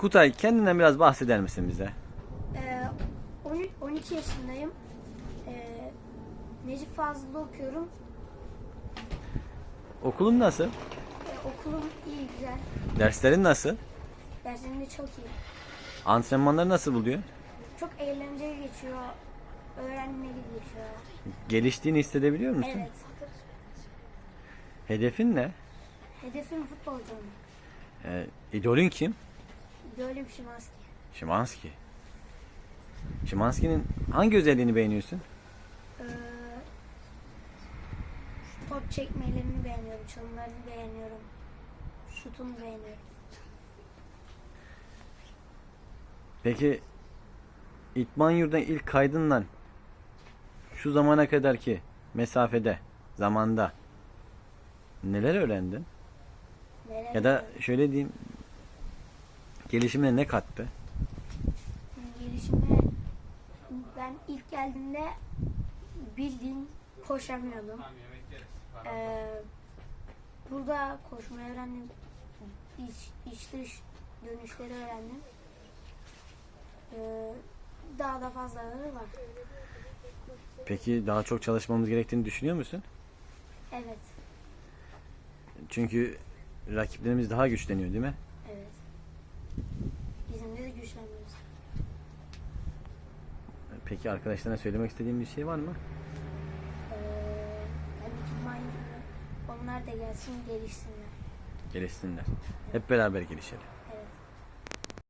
Kutay kendinden biraz bahseder misin bize? Ee, 13, 12 yaşındayım. Ee, Necip Fazıl'da okuyorum. Okulun nasıl? Ee, okulum iyi güzel. Derslerin nasıl? Derslerim de çok iyi. Antrenmanları nasıl buluyor? Çok eğlenceli geçiyor. Öğrenmeli geçiyor. Geliştiğini hissedebiliyor musun? Evet. Hedefin ne? Hedefim futbolcu olmak. Ee, idolün kim? Şey maske. Şimanski. Şimanski'nin hangi özelliğini beğeniyorsun? Ee, top çekmelerini beğeniyorum. Çalımlarını beğeniyorum. Şutunu beğeniyorum. Peki İtman Yurdu'na ilk kaydınla şu zamana kadarki mesafede, zamanda neler öğrendin? Neler Ya da şöyle diyeyim gelişimine ne kattı? gelişime ben ilk geldiğimde bildiğin koşamıyordum. Ee, burada koşmayı öğrendim. İç, iç dış dönüşleri öğrendim. Ee, daha da fazlaları var. Peki daha çok çalışmamız gerektiğini düşünüyor musun? Evet, Çünkü rakiplerimiz daha güçleniyor değil mi? evet. Bizim de güçlenmemiz. Peki arkadaşlarına söylemek istediğin bir şey var mı? Ee, manyaklar, onlar da gelsin gelişsinler. Gelişsinler. Hep beraber gelişelim.